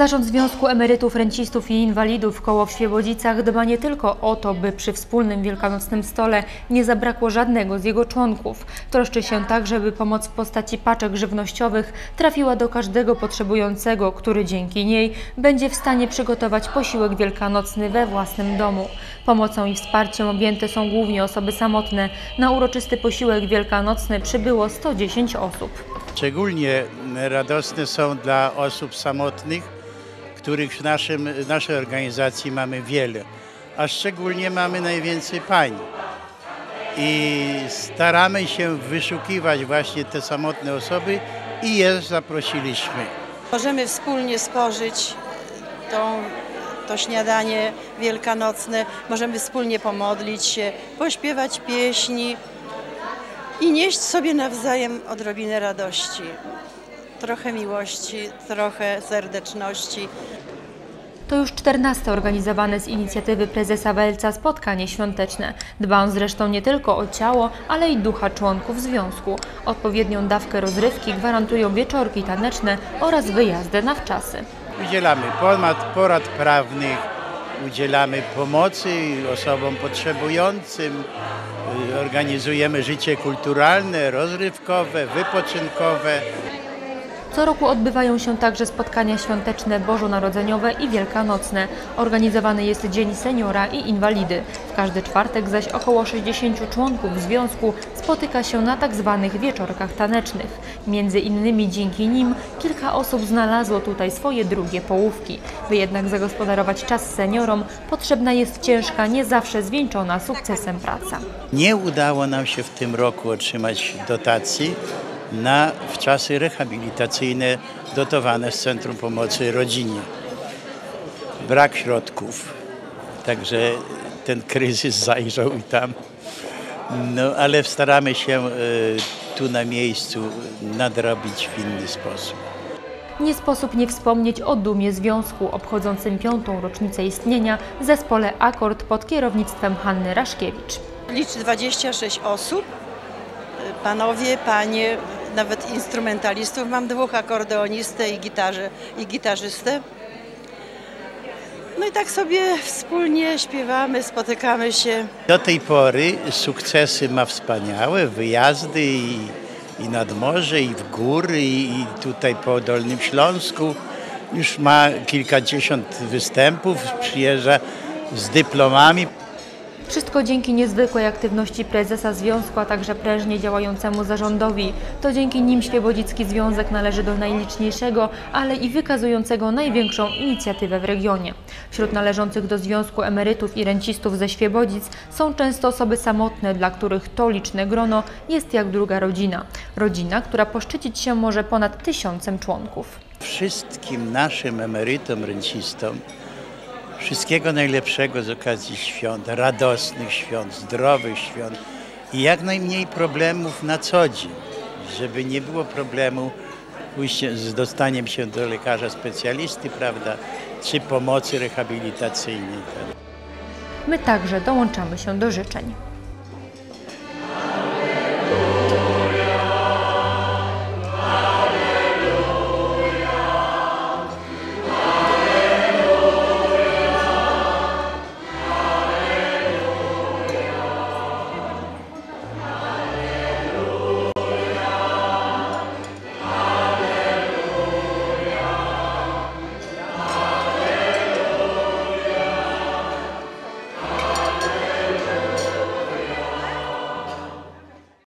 Zarząd Związku Emerytów, Rencistów i Inwalidów Koło w Świebodzicach dba nie tylko o to, by przy wspólnym wielkanocnym stole nie zabrakło żadnego z jego członków. Troszczy się także, by pomoc w postaci paczek żywnościowych trafiła do każdego potrzebującego, który dzięki niej będzie w stanie przygotować posiłek wielkanocny we własnym domu. Pomocą i wsparciem objęte są głównie osoby samotne. Na uroczysty posiłek wielkanocny przybyło 110 osób. Szczególnie radosne są dla osób samotnych, których w naszym, naszej organizacji mamy wiele, a szczególnie mamy najwięcej pań. I staramy się wyszukiwać właśnie te samotne osoby i je zaprosiliśmy. Możemy wspólnie spożyć tą, to śniadanie wielkanocne, możemy wspólnie pomodlić się, pośpiewać pieśni i nieść sobie nawzajem odrobinę radości trochę miłości, trochę serdeczności. To już czternaste organizowane z inicjatywy prezesa Welca spotkanie świąteczne. Dba on zresztą nie tylko o ciało, ale i ducha członków związku. Odpowiednią dawkę rozrywki gwarantują wieczorki taneczne oraz wyjazdy na wczasy. Udzielamy porad, porad prawnych, udzielamy pomocy osobom potrzebującym, organizujemy życie kulturalne, rozrywkowe, wypoczynkowe. Co roku odbywają się także spotkania świąteczne bożonarodzeniowe i wielkanocne. Organizowany jest Dzień Seniora i Inwalidy. W każdy czwartek zaś około 60 członków związku spotyka się na tak zwanych wieczorkach tanecznych. Między innymi dzięki nim kilka osób znalazło tutaj swoje drugie połówki. By jednak zagospodarować czas seniorom, potrzebna jest ciężka, nie zawsze zwieńczona sukcesem praca. Nie udało nam się w tym roku otrzymać dotacji na wczasy rehabilitacyjne dotowane z Centrum Pomocy Rodzinie. Brak środków, także ten kryzys zajrzał i tam. No, ale staramy się e, tu na miejscu nadrobić w inny sposób. Nie sposób nie wspomnieć o dumie związku obchodzącym piątą rocznicę istnienia w zespole Akord pod kierownictwem Hanny Raszkiewicz. Liczy 26 osób, panowie, panie, nawet instrumentalistów. Mam dwóch akordeonistę i, gitarze, i gitarzystę. No i tak sobie wspólnie śpiewamy, spotykamy się. Do tej pory sukcesy ma wspaniałe, wyjazdy i, i nad morze, i w góry, i tutaj po Dolnym Śląsku. Już ma kilkadziesiąt występów, przyjeżdża z dyplomami. Wszystko dzięki niezwykłej aktywności prezesa związku, a także prężnie działającemu zarządowi. To dzięki nim Świebodzicki Związek należy do najliczniejszego, ale i wykazującego największą inicjatywę w regionie. Wśród należących do związku emerytów i rencistów ze Świebodzic są często osoby samotne, dla których to liczne grono jest jak druga rodzina. Rodzina, która poszczycić się może ponad tysiącem członków. Wszystkim naszym emerytom, rencistom Wszystkiego najlepszego z okazji świąt, radosnych świąt, zdrowych świąt i jak najmniej problemów na co dzień, żeby nie było problemu z dostaniem się do lekarza specjalisty, prawda, czy pomocy rehabilitacyjnej. My także dołączamy się do życzeń.